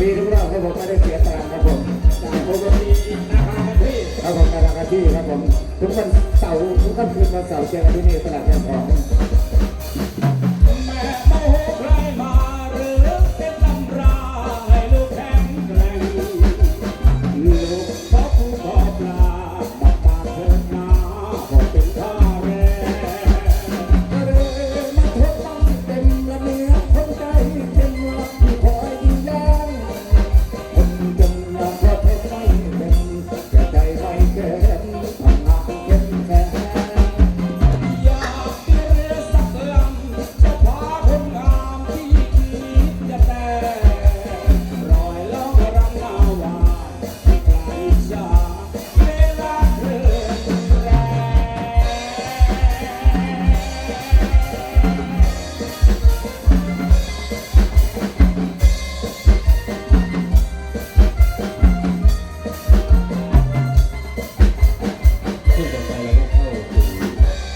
มีทุกรอบครับผมไม่ได้เสียตังค์ครับผมจากโคโรนีนาคาคาที่ครับผมนาคาคาที่ครับผมทุกวันเสาร์ทุกค่ำคืนวันเสาร์เจอกันที่นี่ตลาดแม่ของ